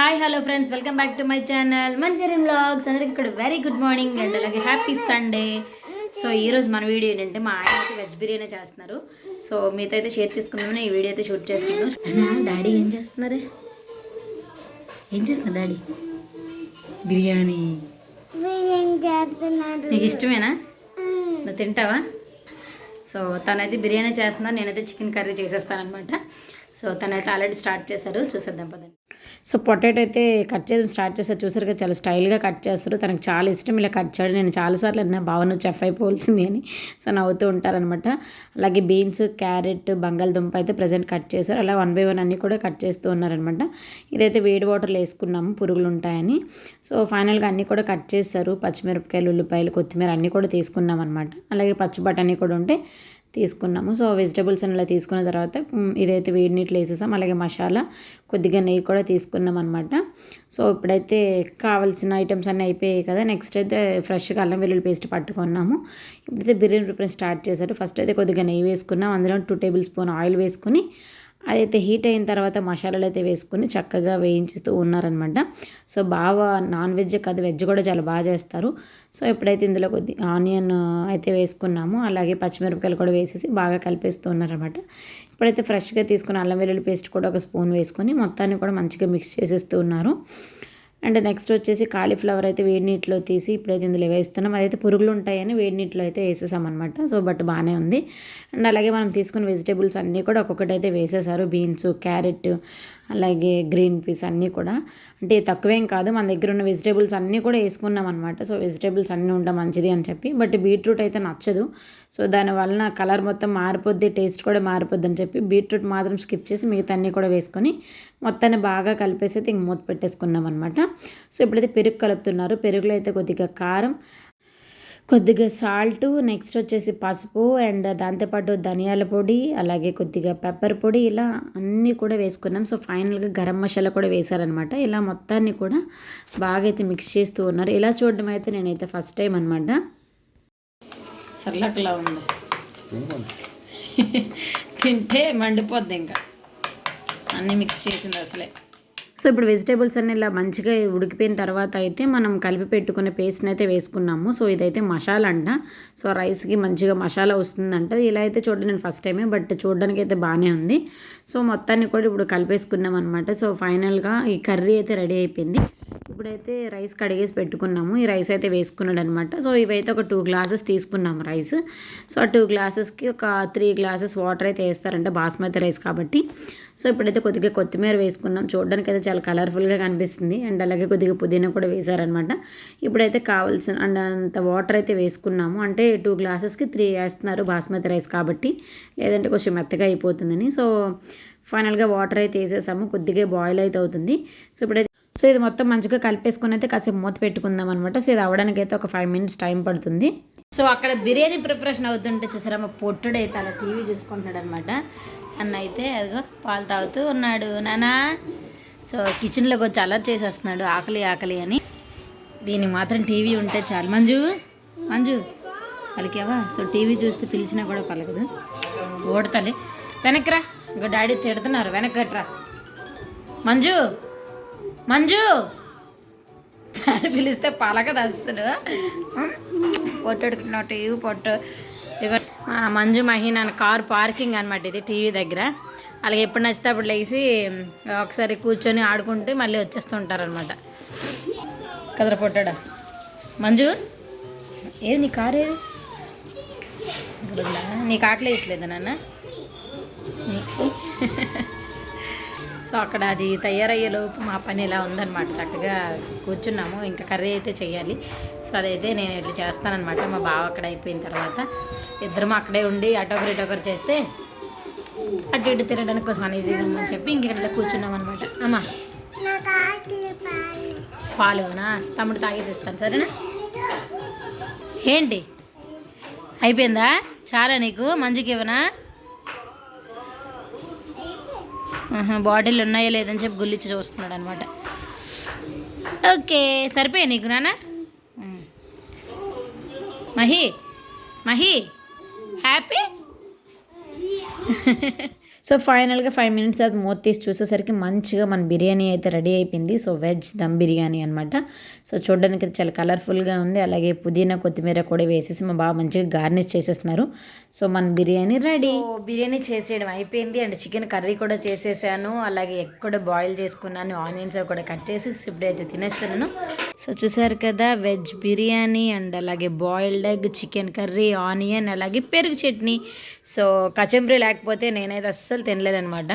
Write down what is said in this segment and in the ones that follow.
Hi hello friends welcome back to my channel Manchurian vlogs అందరికి ఇక్కడ very good morning and అలాగే happy Sunday so ఈరోజు మన video ఏంటంటే మా ఆయన అయితే వెజ్ బిర్యానీ చేస్తున్నారు. సో మీతో అయితే షేర్ చేసుకుందామని ఈ వీడియో అయితే షూట్ చేస్తున్నాను. డాడీ ఏం చేస్తున్నారు? ఏం చేస్తున్నారు డాడీ? బిర్యానీ. బిర్యానీ చేస్తున్నారు. నీకు ఇష్టమేనా? నువ్వు తింటావా? సో తనైతే బిర్యానీ చేస్తున్నా నేనైతే చికెన్ కర్రీ చేసేస్తాను అనమాట సో తనైతే ఆల్రెడీ స్టార్ట్ చేశారు. చూసేద్దాం పదండి. సో పొటాటో అయితే కట్ చేయడం స్టార్ట్ చేస్తారు చూసారు కదా చాలా స్టైల్గా కట్ చేస్తారు. తనకు చాలా ఇష్టం ఇలా కట్ చేయడం. నేను చాలాసార్లు అన్నా భావన చెఫ్ అయిపోవాల్సింది అని. సో నవ్వుతూ ఉంటారనమాట అలాగే బీన్స్ క్యారెట్ బంగాళదుంప అయితే ప్రజెంట్ కట్ చేశారు. అలా వన్ బై వన్ అన్నీ కూడా కట్ చేస్తూ ఉన్నారనమాట ఇదైతే వేడి వాటర్లో వేసుకున్నాము పురుగులు ఉంటాయని. సో ఫైనల్గా అన్నీ కూడా కట్ చేస్తారు పచ్చిమిరపకాయలు ఉల్లిపాయలు కొత్తిమీర అన్నీ కూడా తీసుకున్నాం అనమాట అలాగే పచ్చి బఠానీ కూడా ఉంటే తీసుకున్నాము. సో వెజిటబుల్స్ అలా తీసుకున్న తర్వాత ఇదైతే వేడి నీటిలో వేసేసాం. అలాగే మసాలా కొద్దిగా నెయ్యి కూడా తీసుకున్నాం అనమాట సో ఇప్పుడైతే కావాల్సిన ఐటమ్స్ అన్నీ అయిపోయాయి కదా. నెక్స్ట్ అయితే ఫ్రెష్గా అల్లం వెల్లుల్లి పేస్ట్ పట్టుకున్నాము. ఇప్పుడైతే బిర్యానీ ప్రిపరేషన్ స్టార్ట్ చేశారు. ఫస్ట్ అయితే కొద్దిగా నెయ్యి వేసుకున్నాం. అందులో టూ టేబుల్ స్పూన్ ఆయిల్ వేసుకుని అదైతే హీట్ అయిన తర్వాత మసాలాలు అయితే వేసుకుని చక్కగా వేయించుతూ ఉన్నారనమాట సో బాగా నాన్ వెజ్ కాదు వెజ్ కూడా చాలా బాగా చేస్తారు. సో ఇప్పుడైతే ఇందులో కొద్ది ఆనియన్ అయితే వేసుకున్నాము అలాగే పచ్చిమిరపకాయలు కూడా వేసేసి బాగా కలిపేస్తూ ఉన్నారనమాట ఇప్పుడైతే ఫ్రెష్గా తీసుకున్న అల్లం వెల్లుల్లి పేస్ట్ కూడా ఒక స్పూన్ వేసుకొని మొత్తాన్ని కూడా మంచిగా మిక్స్ చేసేస్తూ ఉన్నారు. అండ్ నెక్స్ట్ వచ్చేసి కాలీఫ్లవర్ అయితే వేడి నీటిలో తీసి ఇప్పుడైతే ఇందులో వేస్తున్నాం. అదైతే పురుగులు ఉంటాయని వేడి నీటిలో అయితే వేసేసామన్నమాట సో బట్ బాగానే ఉంది. అండ్ అలాగే మనం తీసుకున్న వెజిటేబుల్స్ అన్నీ కూడా ఒక్కొక్కటి అయితే వేసేసారు. బీన్స్ క్యారెట్ అలాగే గ్రీన్ పీస్ అన్నీ కూడా. అంటే తక్కువేం కాదు. మన దగ్గర ఉన్న వెజిటేబుల్స్ అన్నీ కూడా వేసుకున్నాం అనమాట సో వెజిటేబుల్స్ అన్నీ ఉండడం మంచిది అని చెప్పి. బట్ బీట్రూట్ అయితే నచ్చదు. సో దాని వలన కలర్ మొత్తం మారిపోద్ది టేస్ట్ కూడా మారిపోద్ది అని చెప్పి బీట్రూట్ మాత్రం స్కిప్ చేసి మిగతా అన్నీ కూడా వేసుకొని మొత్తాన్ని బాగా కలిపేసి అయితే ఇంక మూత పెట్టేసుకున్నాం అనమాట సో ఇప్పుడైతే పెరుగు కలుపుతున్నారు. పెరుగులో అయితే కొద్దిగా కారం కొద్దిగా సాల్ట్ నెక్స్ట్ వచ్చేసి పసుపు అండ్ దాంతోపాటు ధనియాల పొడి అలాగే కొద్దిగా పెప్పర్ పొడి ఇలా అన్నీ కూడా వేసుకున్నాం. సో ఫైనల్గా గరం మసాలా కూడా వేశారనమాట ఇలా మొత్తాన్ని కూడా బాగా అయితే మిక్స్ చేస్తూ ఉన్నారు. ఇలా చూడడం అయితే నేనైతే ఫస్ట్ టైం అనమాట సర్లకలా ఉంది. తింటే మండిపోద్ది ఇంకా. అన్నీ మిక్స్ చేసింది అసలే. సో ఇప్పుడు వెజిటేబుల్స్ అన్ని ఇలా మంచిగా ఉడికిపోయిన తర్వాత అయితే మనం కలిపి పెట్టుకున్న పేస్ట్ని అయితే వేసుకున్నాము. సో ఇదైతే మసాలా అంట. సో రైస్కి మంచిగా మసాలా వస్తుందంట. ఇలా అయితే చూడండి నేను ఫస్ట్ టైమే బట్ చూడడానికి అయితే బాగానే ఉంది. సో మొత్తాన్ని కూడా ఇప్పుడు కలిపేసుకున్నాం అనమాట సో ఫైనల్గా ఈ కర్రీ అయితే రెడీ అయిపోయింది. ఇప్పుడైతే రైస్ కడిగేసి పెట్టుకున్నాము. ఈ రైస్ అయితే వేసుకున్నాడు అనమాట సో ఇవైతే ఒక టూ గ్లాసెస్ తీసుకున్నాము రైస్. సో ఆ టూ గ్లాసెస్కి ఒక త్రీ గ్లాసెస్ వాటర్ అయితే వేస్తారంటే బాస్మతి రైస్ కాబట్టి. సో ఇప్పుడైతే కొద్దిగా కొత్తిమీర వేసుకున్నాం. చూడడానికి అయితే చాలా కలర్ఫుల్గా కనిపిస్తుంది. అండ్ అలాగే కొద్దిగా పుదీనా కూడా వేశారనమాట. ఇప్పుడైతే కావాల్సిన అండ్ అంత వాటర్ అయితే వేసుకున్నాము. అంటే టూ గ్లాసెస్కి త్రీ వేస్తున్నారు బాస్మతి రైస్ కాబట్టి. లేదంటే కొంచెం మెత్తగా అయిపోతుందని. సో ఫైనల్గా వాటర్ అయితే వేసేసాము. కొద్దిగా బాయిల్ అయితే అవుతుంది. సో ఇప్పుడైతే సో ఇది మొత్తం మంచిగా కలిపేసుకుని అయితే కాసేపు మూత పెట్టుకుందాం అనమాట సో ఇది అవ్వడానికి అయితే ఒక ఫైవ్ మినిట్స్ టైం పడుతుంది. సో అక్కడ బిర్యానీ ప్రిపరేషన్ అవుతుంటే చూసారా మా పొట్టుడైతే అలా టీవీ చూసుకుంటున్నాడు అనమాట అన్న అయితే అదిగో పాలు తాగుతూ ఉన్నాడు. నానా సో కిచెన్లోకి వచ్చి అలర్ట్ చేసేస్తున్నాడు ఆకలి ఆకలి అని. దీనికి మాత్రం టీవీ ఉంటే చాలు. మంజు మంజు పలికేవా? సో టీవీ చూస్తే పిలిచినా కూడా పలకదు. ఓడతలే వెనక్రా ఇంకా డాడీ తిడుతున్నారు. వెనక్కట్రా మంజు మంజు! సార్ పిలిస్తే పలకదు అసలు పొట్టడుకున్న టీవీ పొట్టు. మంజు మహీన్ అని కార్ పార్కింగ్ అనమాట ఇది టీవీ దగ్గర. అలాగే ఎప్పుడు నచ్చితే అప్పుడు లేచి ఒకసారి కూర్చొని ఆడుకుంటే మళ్ళీ వచ్చేస్తూ ఉంటారనమాట కదరా పొట్టాడా. మంజు! ఏది నీ కార్? ఏది ఇక్కడ ఉందా? నీకు ఆకలి నాన్న? సో అక్కడ అది తయారయ్యేలోపు మా పని ఇలా ఉందన్నమాట. చక్కగా కూర్చున్నాము. ఇంకా కర్రీ అయితే చేయాలి. సో అదైతే నేను ఇట్లా చేస్తానన్నమాట. మా బావ అక్కడ అయిపోయిన తర్వాత ఇద్దరం అక్కడే ఉండి అటొకరు ఇటొకరు చేస్తే అటు ఇటు తిరగడానికి కోసం అనీజీగా ఉందని చెప్పి ఇంక ఇక్కడ కూర్చున్నాం అనమాట అమ్మా పాలు పాలునా తమ్ముడు తాగేసి ఇస్తాను సరేనా? ఏంటి? అయిపోయిందా? చాలా నీకు? మంచికి ఇవ్వనా? బాటిల్ ఉన్నాయో లేదని చెప్పి గుల్లిచ్చి చూస్తున్నాడు అనమాట ఓకే సరిపోయా నీకు నాన్న మహి మహి హ్యాపీ? సో ఫైనల్గా ఫైవ్ మినిట్స్ తర్వాత మూత తీసి చూసేసరికి మంచిగా మన బిర్యానీ అయితే రెడీ అయిపోయింది. సో వెజ్ దమ్ బిర్యానీ అనమాట సో చూడడానికి చాలా కలర్ఫుల్గా ఉంది. అలాగే పుదీనా కొత్తిమీర కూడా వేసేసి మా బాగా మంచిగా గార్నిష్ చేసేస్తున్నారు. సో మన బిర్యానీ రెడీ. బిర్యానీ చేసేయడం అయిపోయింది. అండ్ చికెన్ కర్రీ కూడా చేసేసాను. అలాగే ఎగ్ కూడా బాయిల్ చేసుకున్నాను. ఆనియన్స్ అవి కూడా కట్ చేసి ఇప్పుడైతే తినేస్తున్నాను. సో చూసారు కదా వెజ్ బిర్యానీ అండ్ అలాగే boiled egg chicken curry onion అలాగే పెరుగు చట్నీ. సో కచంబరి లేకపోతే నేనైతే అస్సలు తినలేదనమాట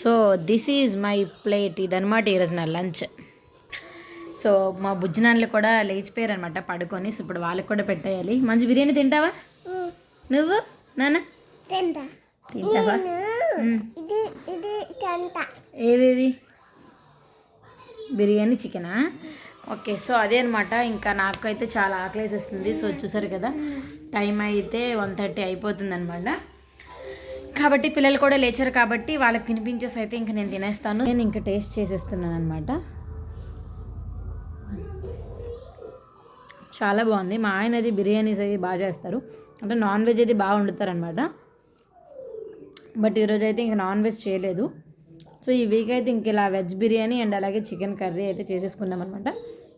so this is my plate ఇదనమాట ఈరోజు నా లంచ్ సో మా బుజ్జినాన్నలు కూడా లేచిపోయారు అనమాట పడుకొని. సో ఇప్పుడు వాళ్ళకి కూడా పెట్టేయాలి. మంచి బిర్యానీ తింటావా? నువ్వు? నాన్న? తింటా. తింటావా? ఏవేవి? బిర్యానీ చికెనా? ఓకే సో అదే అనమాట ఇంకా నాకైతే చాలా ఆకలేసేస్తుంది. సో చూసారు కదా టైం అయితే వన్ థర్టీ అయిపోతుంది అనమాట కాబట్టి పిల్లలు కూడా లేచారు కాబట్టి వాళ్ళకి తినిపించేసి అయితే ఇంకా నేను తినేస్తాను. నేను ఇంకా టేస్ట్ చేసేస్తున్నాను అనమాట చాలా బాగుంది. మా ఆయన అది బిర్యానీస్ అవి బాగా చేస్తారు. అంటే నాన్ వెజ్ అది బాగా వండుతారనమాట బట్ ఈరోజు అయితే ఇంకా నాన్ వెజ్ చేయలేదు. సో ఈ వీక్ అయితే ఇంక ఇలా వెజ్ బిర్యానీ అండ్ అలాగే చికెన్ కర్రీ అయితే చేసేసుకున్నాం అనమాట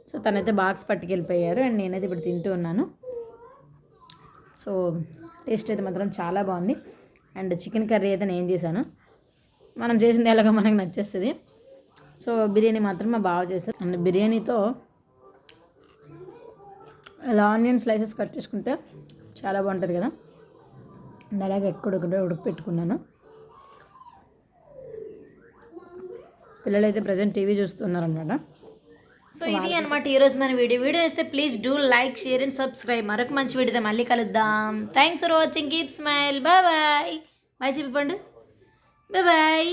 సో తనైతే బాక్స్ పట్టుకెళ్ళిపోయారు అండ్ నేనైతే ఇప్పుడు తింటూ ఉన్నాను. సో టేస్ట్ అయితే మాత్రం చాలా బాగుంది. అండ్ చికెన్ కర్రీ అయితే నేను చేశాను. మనం చేసింది ఎలాగో మనకు నచ్చేస్తుంది. సో బిర్యానీ మాత్రం మా బాగా చేశారు. అండ్ బిర్యానీతో ఇలా ఆనియన్ స్లైసెస్ కట్ చేసుకుంటే చాలా బాగుంటుంది కదా. అండ్ అలాగే ఎక్కడొక్కడ ఉడక పెట్టుకున్నాను పిల్లలైతే ప్రజెంట్ టీవీ చూస్తున్నారనమాట సో ఇది అనమాట ఈరోజు మన వీడియో. వీడియో ఇస్తే please do like share and subscribe మరొక మంచి వీడియోతో మళ్ళీ కలుద్దాం. Thanks for watching keep smile bye bye bye చెప్పండు bye bye